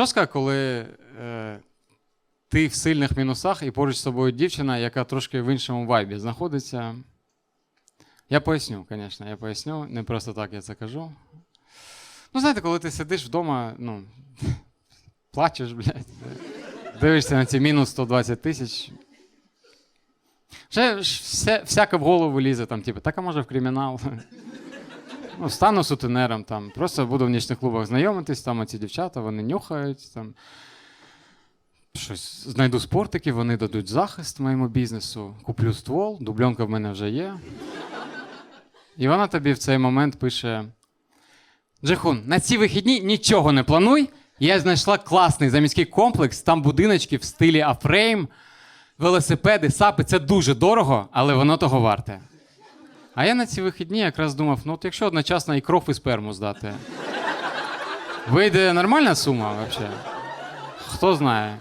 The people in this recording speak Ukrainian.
Жорстко, коли е, ти в сильних мінусах і поруч з тобою дівчина, яка трошки в іншому вайбі знаходиться. Я поясню, звісно, я поясню. Не просто так я це кажу. Ну, знаєте, коли ти сидиш вдома, ну, плачеш, блядь, дивишся на ці мінус 120 тисяч. Вже все, всяке в голову лізе, там, типу, так а може в кримінал. Ну, стану сутенером, там, просто буду в нічних клубах знайомитись, там оці дівчата, вони нюхають, там. Щось знайду спортики, вони дадуть захист моєму бізнесу, куплю ствол, дубльонка в мене вже є. І вона тобі в цей момент пише: Джехун, на ці вихідні нічого не плануй. Я знайшла класний заміський комплекс, там будиночки в стилі афрейм, велосипеди, сапи. Це дуже дорого, але воно того варте. А я на ці вихідні якраз думав: ну от якщо одночасно і кров, і сперму здати. Вийде нормальна сума взагалі? Хто знає?